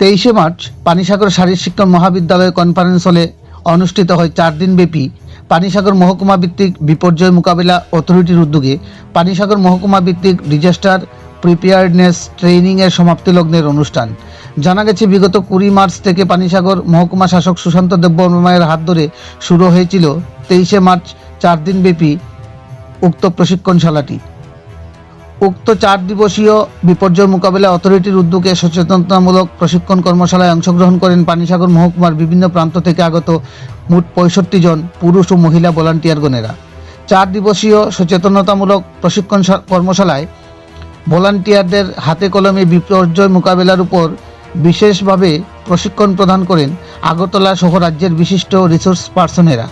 তেইশে মার্চ পানিসাগর শারীর শিক্ষণ মহাবিদ্যালয় কনফারেন্স হলে অনুষ্ঠিত হয় চার দিনব্যাপী পানিসাগর মহকুমা ভিত্তিক বিপর্যয় মোকাবিলা অথরিটির উদ্যোগে পানিসাগর মহকুমা ভিত্তিক ডিজাস্টার প্রিপেয়ার্ডনেস ট্রেনিংয়ের সমাপ্তি লগ্নের অনুষ্ঠান। জানা গেছে, বিগত কুড়ি মার্চ থেকে পানিসাগর মহকুমা শাসক সুশান্ত দেববর্মায়ের হাত ধরে শুরু হয়েছিল তেইশে মার্চ চার দিনব্যাপী উক্ত প্রশিক্ষণশালাটি। উক্ত চার দিবসীয় বিপর্যয় মোকাবিলা অথরিটির উদ্যোগে সচেতনতামূলক প্রশিক্ষণ কর্মশালায় অংশগ্রহণ করেন পানিসাগর মহকুমার বিভিন্ন প্রান্ত থেকে আগত মোট পঁয়ষট্টি জন পুরুষ ও মহিলা ভলান্টিয়ারগণেরা চার দিবসীয় সচেতনতামূলক প্রশিক্ষণ কর্মশালায় ভলান্টিয়ারদের হাতে কলমে বিপর্যয় মোকাবিলার উপর বিশেষভাবে প্রশিক্ষণ প্রদান করেন আগরতলা সহ রাজ্যের বিশিষ্ট রিসোর্স পার্সনেরা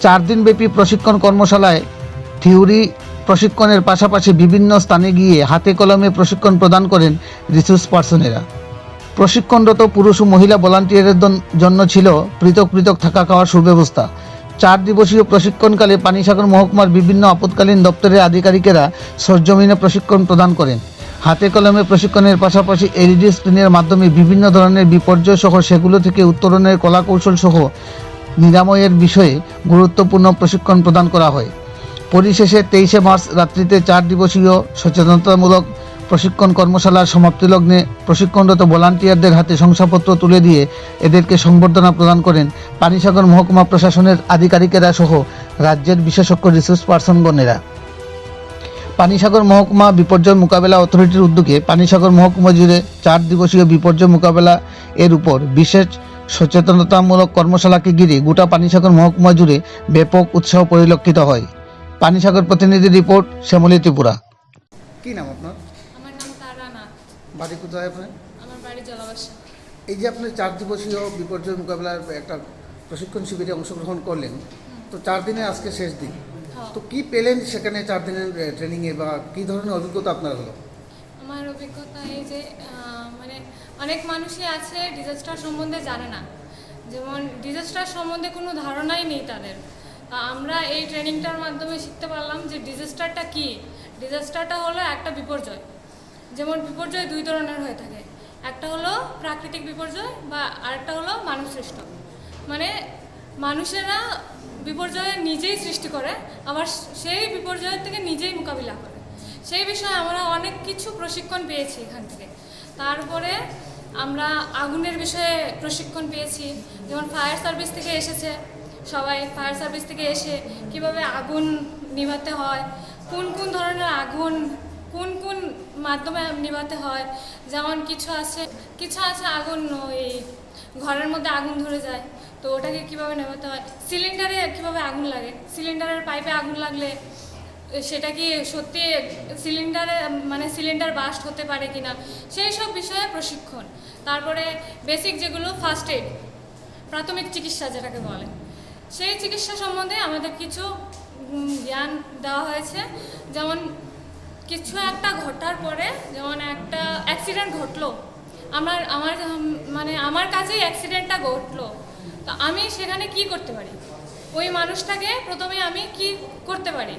চার দিনব্যাপী প্রশিক্ষণ কর্মশালায় থিওরি প্রশিক্ষণের পাশাপাশি বিভিন্ন স্থানে গিয়ে হাতে কলমে প্রশিক্ষণ প্রদান করেন রিসোর্স পার্সনেরা। প্রশিক্ষণরত পুরুষ ও মহিলা ভলান্টিয়ারের জন্য ছিল পৃথক পৃথক থাকা খাওয়ার সুব্যবস্থা। চার দিবসীয় প্রশিক্ষণকালে পানিসাগর মহকুমার বিভিন্ন আপৎকালীন দপ্তরের আধিকারিকেরা সরজমিনে প্রশিক্ষণ প্রদান করেন। হাতে কলমে প্রশিক্ষণের পাশাপাশি এলইডি স্ক্রিনের মাধ্যমে বিভিন্ন ধরনের বিপর্যয় সহ সেগুলো থেকে উত্তরণের কলাকৌশল সহ নিরাময়ের বিষয়ে গুরুত্বপূর্ণ প্রশিক্ষণ প্রদান করা হয়। পরিশেষে তেইশে মার্চ রাত্রিতে চার দিবসীয় সচেতনতামূলক প্রশিক্ষণ কর্মশালার সমাপ্তি লগ্নে প্রশিক্ষণরত ভলান্টিয়ারদের হাতে শংসাপত্র তুলে দিয়ে এদেরকে সংবর্ধনা প্রদান করেন পানিসাগর মহকুমা প্রশাসনের আধিকারিকেরা সহ রাজ্যের বিশেষজ্ঞ রিসোর্স পার্সনগণেরা। পানিসাগর মহকুমা বিপর্যয় মোকাবেলা অথরিটির উদ্যোগে পানিসাগর মহকুমা জুড়ে চার দিবসীয় বিপর্যয় মোকাবেলা এর উপর বিশেষ সচেতনতামূলক কর্মশালাকে ঘিরে গোটা পানিসাগর মহকুমা জুড়ে ব্যাপক উৎসাহ পরিলক্ষিত হয়। পানিসাগর প্রতিনিধি রিপোর্ট শ্যামলী ত্রিপুরা। কি নাম আপনার? আমার নাম তারা নাথ। বাড়ি কোথায় আপনার? আমার বাড়ি জলাবাসা এই যে আপনি চার দিবসীয় বিপর্যয় মোকাবেলার একটা প্রশিক্ষণ শিবিরে অংশগ্রহণ করলেন তো চার দিনে আজকে শেষ দিন। হ্যাঁ। তো কি পেলেন সেখানে চার দিনের ট্রেনিংয়ে বা কি ধরনের অভিজ্ঞতা আপনার হলো? আমার অভিজ্ঞতা এই যে মানে অনেক মানুষই আছে ডিজাস্টার সম্বন্ধে জানে না। যেমন ডিজাস্টার সম্বন্ধে কোনো ধারণাই নেই তাদের। আমরা এই ট্রেনিংটার মাধ্যমে শিখতে পারলাম যে ডিজাস্টারটা কি? ডিজাস্টারটা হলো একটা বিপর্যয়। যেমন বিপর্যয় দুই ধরনের হয়ে থাকে। একটা হলো প্রাকৃতিক বিপর্যয় বা আরেকটা হলো মানুষ সৃষ্ট মানে মানুষেরা বিপর্যয় নিজেই সৃষ্টি করে, আবার সেই বিপর্যয়ের থেকে নিজেই মোকাবিলা করে। সেই বিষয়ে আমরা অনেক কিছু প্রশিক্ষণ পেয়েছি এখান থেকে। তারপরে আমরা আগুনের বিষয়ে প্রশিক্ষণ পেয়েছি। যেমন ফায়ার সার্ভিস থেকে এসেছে। সবাই ফায়ার সার্ভিস থেকে এসে কীভাবে আগুন নিভাতে হয়, কোন কোন ধরনের আগুন, কোন কোন মাধ্যমে নিভাতে হয়, যেমন কিছু আছে কিছু আছে আগুন, ওই ঘরের মধ্যে আগুন ধরে যায়, তো ওটাকে কীভাবে নেভাতে হয়, সিলিন্ডারে কীভাবে আগুন লাগে, সিলিন্ডারের পাইপে আগুন লাগলে সেটা কি সত্যি সিলিন্ডারে মানে সিলিন্ডার বাস্ট হতে পারে কিনা, সেই সব বিষয়ে প্রশিক্ষণ, তারপরে বেসিক যেগুলো ফার্স্ট এড প্রাথমিক চিকিৎসা যেটাকে বলে। সেই চিকিৎসা সম্বন্ধে আমাদের কিছু জ্ঞান দেওয়া হয়েছে। যেমন কিছু একটা ঘটার পরে যেমন একটা অ্যাক্সিডেন্ট ঘটলো, আমার আমার মানে আমার কাছেই অ্যাক্সিডেন্টটা ঘটলো, তো আমি সেখানে কি করতে পারি? ওই মানুষটাকে প্রথমে আমি কি করতে পারি?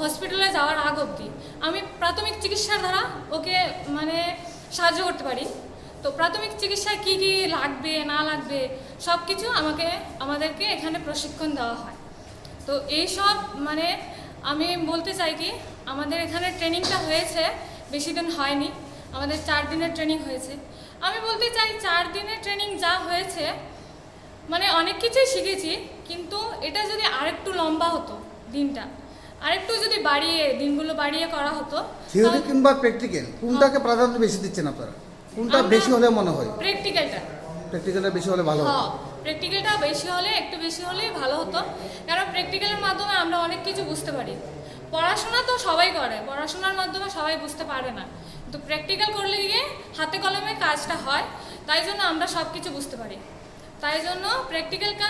হসপিটালে যাওয়ার আগ অবধি আমি প্রাথমিক চিকিৎসার দ্বারা ওকে মানে সাহায্য করতে পারি। তো প্রাথমিক চিকিৎসায় কি কি লাগবে না লাগবে সব কিছু আমাকে আমাদেরকে এখানে প্রশিক্ষণ দেওয়া হয়। তো এই সব মানে আমি বলতে চাই কি আমাদের এখানে ট্রেনিংটা হয়েছে বেশি দিন হয়নি আমাদের চার দিনের ট্রেনিং হয়েছে। আমি বলতে চাই চার দিনের ট্রেনিং যা হয়েছে মানে অনেক কিছুই শিখেছি কিন্তু এটা যদি আরেকটু লম্বা হতো দিনটা আরেকটু যদি বাড়িয়ে দিনগুলো বাড়িয়ে করা হতো থিওরি কিংবা প্র্যাকটিক্যাল কোনটাকে প্রাধান্য বেশি দিচ্ছেন আপনারা? কোনটা বেশি হলে মনে হয়। প্র্যাকটিক্যালটা প্র্যাকটিক্যালটা বেশি হলে ভালো হয় হ্যাঁ প্র্যাকটিক্যালটা বেশি হলে একটু বেশি হলেই ভালো হতো। কারণ প্র্যাকটিক্যালের মাধ্যমে আমরা অনেক কিছু বুঝতে পারি। পড়াশোনা তো সবাই করে পড়াশোনার মাধ্যমে সবাই বুঝতে পারে না। কিন্তু প্র্যাকটিক্যাল করলে গিয়ে হাতে কলমে কাজটা হয় তাই জন্য আমরা সব কিছু বুঝতে পারি। তাই জন্য প্র্যাকটিক্যালটা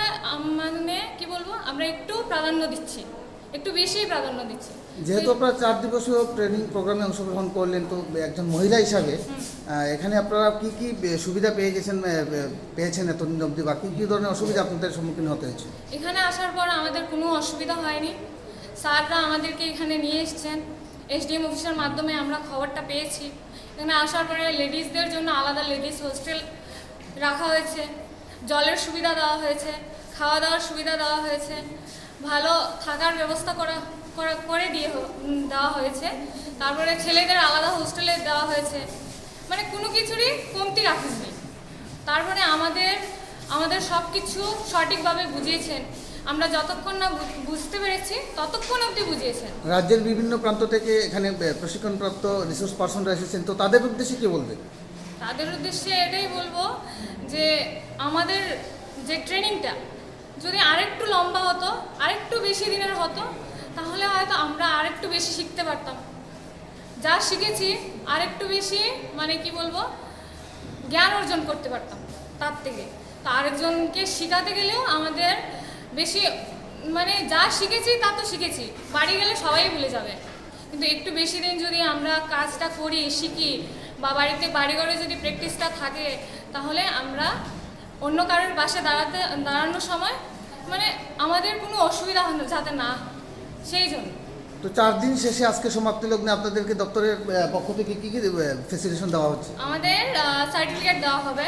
মানে কি বলব আমরা একটু প্রাধান্য দিচ্ছি। একটু বেশি প্রাধান্য দিচ্ছি। যেহেতু আপনারা চার দিবসীয় ট্রেনিং প্রোগ্রামে অংশগ্রহণ করলেন তো একজন মহিলা হিসাবে এখানে আপনারা কি কি সুবিধা পেয়ে গেছেন পেয়েছেন এতদিন অবধি বা কি কি ধরনের অসুবিধা আপনাদের সম্মুখীন হতে হয়েছে? এখানে আসার পর আমাদের কোনো অসুবিধা হয়নি। স্যাররা আমাদেরকে এখানে নিয়ে এসেছেন। এসডিএম অফিসের মাধ্যমে আমরা খবরটা পেয়েছি। এখানে আসার পরে লেডিসদের জন্য আলাদা লেডিস হোস্টেল রাখা হয়েছে। জলের সুবিধা দেওয়া হয়েছে খাওয়া দাওয়ার সুবিধা দেওয়া হয়েছে। ভালো থাকার ব্যবস্থা করা করা- দিয়ে দেওয়া হয়েছে। তারপরে ছেলেদের আলাদা হোস্টেলে দেওয়া হয়েছে। মানে কোনো কিছুরই কমতি রাখেননি। তারপরে আমাদের আমাদের সব কিছু সঠিকভাবে বুঝিয়েছেন। আমরা যতক্ষণ না বুঝতে পেরেছি ততক্ষণ অবধি বুঝিয়েছেন। রাজ্যের বিভিন্ন প্রান্ত থেকে এখানে প্রশিক্ষণপ্রাপ্ত রিসোর্স পার্সনরা এসেছেন। তো তাদের উদ্দেশ্যে কি বলবে তাদের উদ্দেশ্যে এটাই বলব যে আমাদের যে ট্রেনিংটা যদি আরেকটু লম্বা হতো আরেকটু বেশি দিনের হতো তাহলে হয়তো আমরা আরেকটু বেশি শিখতে পারতাম। যা শিখেছি আরেকটু বেশি মানে কি বলব, জ্ঞান অর্জন করতে পারতাম তার থেকে। তো আরেকজনকে শেখাতে গেলেও আমাদের বেশি মানে যা শিখেছি তা তো শিখেছি। বাড়ি গেলে সবাই ভুলে যাবে। কিন্তু একটু বেশি দিন যদি আমরা কাজটা করি, শিখি, বা বাড়িতে বাড়ি ঘরে যদি প্র্যাকটিসটা থাকে, তাহলে আমরা অন্য কারোর পাশে দাঁড়াতে, দাঁড়ানোর সময় মানে আমাদের কোনো অসুবিধা যাতে না হয়। সেই জন্য। তো চার দিন শেষে আজকে সমাপ্তি লগ্নে আপনাদেরকে দপ্তরের পক্ষ থেকে কী কী ফেসিলিটেশন দেওয়া হচ্ছে? আমাদের সার্টিফিকেট দেওয়া হবে।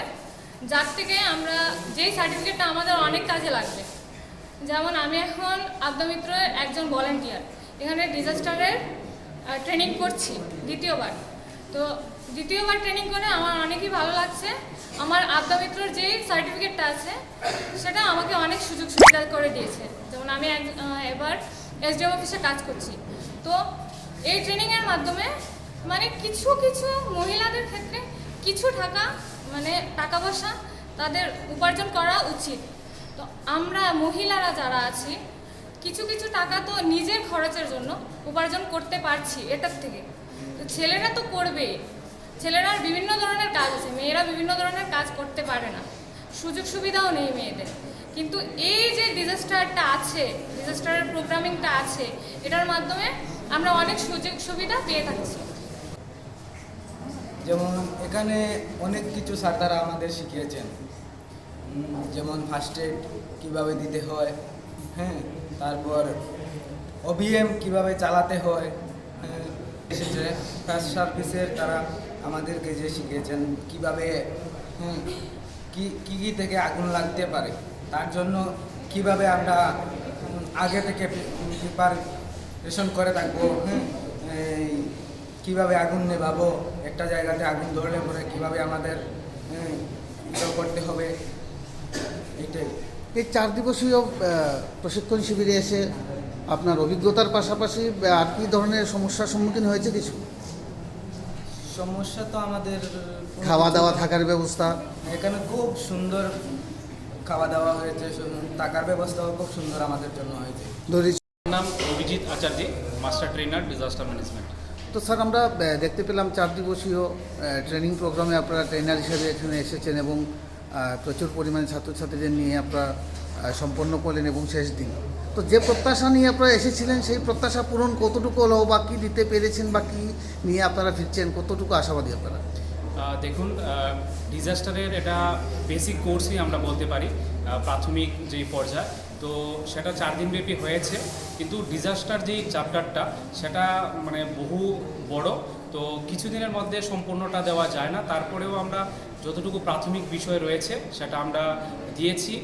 যার থেকে আমরা যেই সার্টিফিকেটটা আমাদের অনেক কাজে লাগবে। যেমন আমি এখন আদ্যমিত্রের একজন ভলেন্টিয়ার এখানে ডিজাস্টারের ট্রেনিং করছি দ্বিতীয়বার। তো দ্বিতীয়বার ট্রেনিং করে আমার অনেকই ভালো লাগছে। আমার আদ্যমিত্রর যে সার্টিফিকেটটা আছে সেটা আমাকে অনেক সুযোগ সুবিধা করে দিয়েছে। যেমন আমি এবার এসডিও অফিসে কাজ করছি। তো এই ট্রেনিংয়ের মাধ্যমে মানে কিছু কিছু মহিলাদের ক্ষেত্রে কিছু টাকা মানে টাকা পয়সা তাদের উপার্জন করা উচিত। তো আমরা মহিলারা যারা আছি, কিছু কিছু টাকা তো নিজের খরচের জন্য উপার্জন করতে পারছি এটার থেকে। তো ছেলেরা তো করবেই ছেলেরা বিভিন্ন ধরনের কাজ আছে, মেয়েরা বিভিন্ন ধরনের কাজ করতে পারে না। সুযোগ সুবিধাও নেই মেয়েদের। কিন্তু এই যে ডিজাস্টারটা আছে ডিজাস্টারের প্রোগ্রামিংটা আছে এটার মাধ্যমে আমরা অনেক সুযোগ সুবিধা পেয়ে থাকছি। যেমন এখানে অনেক কিছু স্যার তারা আমাদের শিখিয়েছেন। যেমন ফার্স্ট এড কীভাবে দিতে হয় হ্যাঁ তারপর অভিএম কীভাবে চালাতে হয় হ্যাঁ, এসেছে। ফার্স্ট সার্ভিসের তারা আমাদেরকে যে শিখিয়েছেন কীভাবে হ্যাঁ কী কী থেকে আগুন লাগতে পারে। তার জন্য কীভাবে আমরা আগে থেকে প্রিপারেশন করে থাকব এই কীভাবে আগুন নেভাবো একটা জায়গাতে আগুন ধরলে পরে কীভাবে আমাদের করতে হবে এইটাই। এই চার দিবসীয় প্রশিক্ষণ শিবিরে এসে আপনার অভিজ্ঞতার পাশাপাশি আর কি ধরনের সমস্যার সম্মুখীন হয়েছে কিছু? সমস্যা তো আমাদের খাওয়া দাওয়া থাকার ব্যবস্থা। এখানে খুব সুন্দর খাওয়া দাওয়া হয়েছে থাকার ব্যবস্থাও খুব সুন্দর আমাদের জন্য হয়েছে। নাম Abhijit Acharya master trainer disaster management. তো স্যার আমরা দেখতে পেলাম চার দিবসীয় ট্রেনিং প্রোগ্রামে আপনারা ট্রেনার হিসেবে এখানে এসেছেন এবং প্রচুর পরিমাণে ছাত্রছাত্রীদের নিয়ে আপনারা সম্পন্ন করলেন এবং শেষ দিন। তো যে প্রত্যাশা নিয়ে আপনারা এসেছিলেন সেই প্রত্যাশা পূরণ কতটুকু হলো বা কী দিতে পেরেছেন বা কী নিয়ে আপনারা ফিরছেন কতটুকু আশাবাদী আপনারা? দেখুন ডিজাস্টারের এটা বেসিক কোর্সই আমরা বলতে পারি প্রাথমিক যে পর্যায়। তো সেটা চার দিনব্যাপী হয়েছে, কিন্তু ডিজাস্টার যেই চ্যাপ্টারটা সেটা মানে বহু বড়। তো কিছুদিনের মধ্যে সম্পূর্ণটা দেওয়া যায় না। তারপরেও আমরা যতটুকু প্রাথমিক বিষয় রয়েছে, সেটা আমরা দিয়েছি।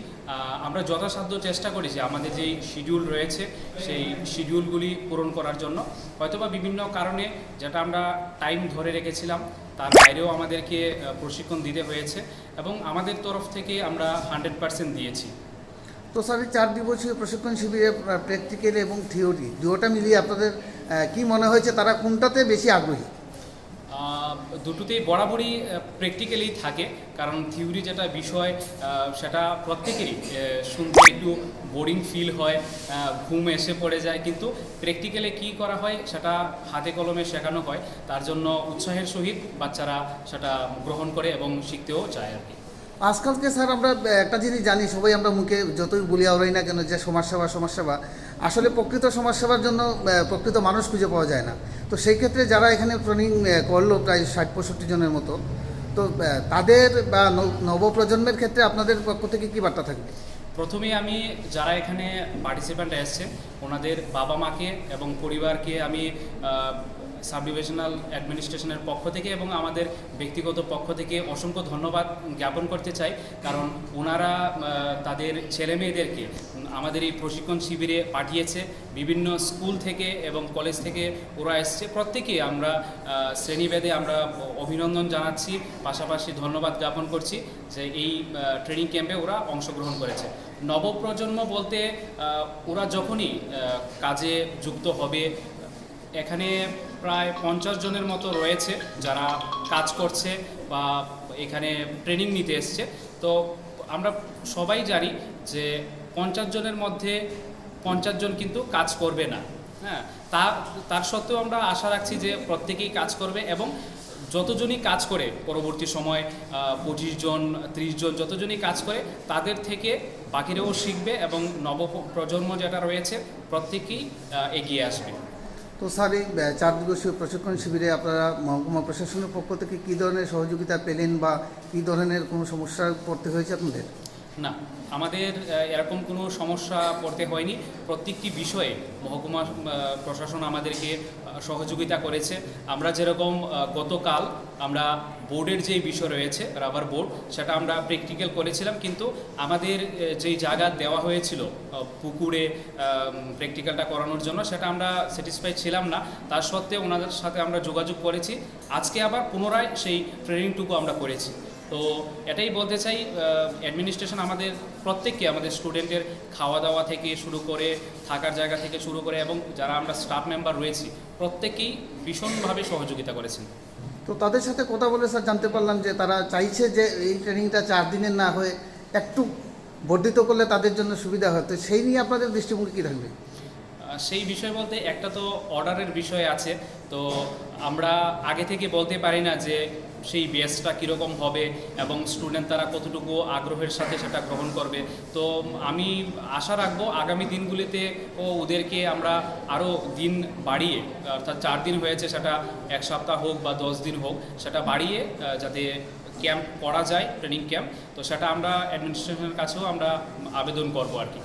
আমরা যথাসাধ্য চেষ্টা করি যে আমাদের যেই শিডিউল রয়েছে, সেই শিডিউলগুলি পূরণ করার জন্য। হয়তোবা বিভিন্ন কারণে যেটা আমরা টাইম ধরে রেখেছিলাম, তার বাইরেও আমাদেরকে প্রশিক্ষণ দিতে হয়েছে এবং আমাদের তরফ থেকে আমরা হান্ড্রেড পার্সেন্ট দিয়েছি। তো স্যার, এই চার দিবসীয় প্রশিক্ষণ শিবিরে প্র্যাকটিক্যাল এবং থিওরি দুটোটা মিলিয়ে আপনাদের কি মনে হয়েছে, তারা কোনটাতে বেশি আগ্রহী? দুটোতেই বরাবরই প্র্যাকটিক্যালি থাকে। কারণ থিওরি যেটা বিষয় সেটা প্রত্যেকেরই শুনতে একটু বোরিং ফিল হয় ঘুম এসে পড়ে যায়। কিন্তু প্র্যাকটিক্যালে কি করা হয়, সেটা হাতে কলমে শেখানো হয়। তার জন্য উৎসাহের সহিত বাচ্চারা সেটা গ্রহণ করে এবং শিখতেও চায় আর কি। আজকালকে স্যার আমরা একটা জিনিস জানি, সবাই আমরা মুখে যতই বলি, আওড়াই না কেন, যে সমাজসেবা সমাজসেবা। আসলে প্রকৃত সমাজসেবার জন্য প্রকৃত মানুষ খুঁজে পাওয়া যায় না। তো সেই ক্ষেত্রে যারা এখানে ট্রেনিং করল প্রায় ষাট, পঁয়ষট্টি জনের মতো, তো তাদের বা নবপ্রজন্মের ক্ষেত্রে আপনাদের পক্ষ থেকে কী বার্তা থাকবে? প্রথমে আমি যারা এখানে পার্টিসিপেন্ট এসছে, ওনাদের বাবা মাকে এবং পরিবারকে আমি সাব ডিভিশনাল অ্যাডমিনিস্ট্রেশনের পক্ষ থেকে এবং আমাদের ব্যক্তিগত পক্ষ থেকে অসংখ্য ধন্যবাদ জ্ঞাপন করতে চাই। কারণ ওনারা তাদের ছেলে মেয়েদেরকে আমাদের এই প্রশিক্ষণ শিবিরে পাঠিয়েছে। বিভিন্ন স্কুল থেকে এবং কলেজ থেকে ওরা এসছে। প্রত্যেকে আমরা শ্রেণীভেদে আমরা অভিনন্দন জানাচ্ছি। পাশাপাশি ধন্যবাদ জ্ঞাপন করছি যে এই ট্রেনিং ক্যাম্পে ওরা অংশগ্রহণ করেছে। নবপ্রজন্ম বলতে ওরা যখনই কাজে যুক্ত হবে, এখানে প্রায় পঞ্চাশ জনের মতো রয়েছে যারা কাজ করছে বা এখানে ট্রেনিং নিতে এসছে। তো আমরা সবাই জানি যে পঞ্চাশ জনের মধ্যে পঞ্চাশ জন কিন্তু কাজ করবে না। হ্যাঁ তা, তার সত্ত্বেও আমরা আশা রাখছি যে প্রত্যেকেই কাজ করবে এবং যতজনই কাজ করে, পরবর্তী সময় পঁচিশ জন, ত্রিশ জন যতজনই কাজ করে, তাদের থেকে বাকিরাও শিখবে এবং নব প্রজন্ম যেটা রয়েছে, প্রত্যেকেই এগিয়ে আসবে। তো স্যার, এই চার দিবসীয় প্রশিক্ষণ শিবিরে আপনারা মহকুমা প্রশাসনের পক্ষ থেকে কী ধরনের সহযোগিতা পেলেন বা কী ধরনের কোনো সমস্যায় পড়তে হয়েছে আপনাদের? না, আমাদের এরকম কোনো সমস্যা পড়তে হয়নি। প্রত্যেকটি বিষয়ে মহকুমা প্রশাসন আমাদেরকে সহযোগিতা করেছে। আমরা যেরকম গতকাল আমরা বোর্ডের যেই বিষয় রয়েছে, রাবার বোর্ড, সেটা আমরা প্র্যাকটিক্যাল করেছিলাম। কিন্তু আমাদের যেই জায়গা দেওয়া হয়েছিল পুকুরে প্র্যাকটিক্যালটা করানোর জন্য, সেটা আমরা স্যাটিসফাই ছিলাম না। তার সত্ত্বেও ওনাদের সাথে আমরা যোগাযোগ করেছি। আজকে আবার পুনরায় সেই ট্রেনিংটুকু আমরা করেছি। তো এটাই বলতে চাই অ্যাডমিনিস্ট্রেশন আমাদের প্রত্যেককে, আমাদের স্টুডেন্টের খাওয়া দাওয়া থেকে শুরু করে, থাকার জায়গা থেকে শুরু করে এবং যারা আমরা স্টাফ মেম্বার রয়েছি প্রত্যেকেই ভীষণভাবে সহযোগিতা করেছেন। তো তাদের সাথে কথা বলে স্যার জানতে পারলাম যে তারা চাইছে যে এই ট্রেনিংটা চার দিনের না হয়ে একটু বর্ধিত করলে তাদের জন্য সুবিধা হয়। তো সেই নিয়ে আপনাদের দৃষ্টিভঙ্গি কী থাকবে? সেই বিষয় বলতে একটা তো অর্ডারের বিষয় আছে, তো আমরা আগে থেকে বলতে পারি না যে সেই বেসটা কীরকম হবে এবং স্টুডেন্ট তারা কতটুকু আগ্রহের সাথে সেটা গ্রহণ করবে। তো আমি আশা রাখব আগামী দিনগুলিতে ও ওদেরকে আমরা আরও দিন বাড়িয়ে, অর্থাৎ চার দিন হয়েছে সেটা এক সপ্তাহ হোক বা দশ দিন হোক, সেটা বাড়িয়ে যাতে ক্যাম্প করা যায় ট্রেনিং ক্যাম্প তো সেটা আমরা অ্যাডমিনিস্ট্রেশনের কাছেও আমরা আবেদন করব আর কি।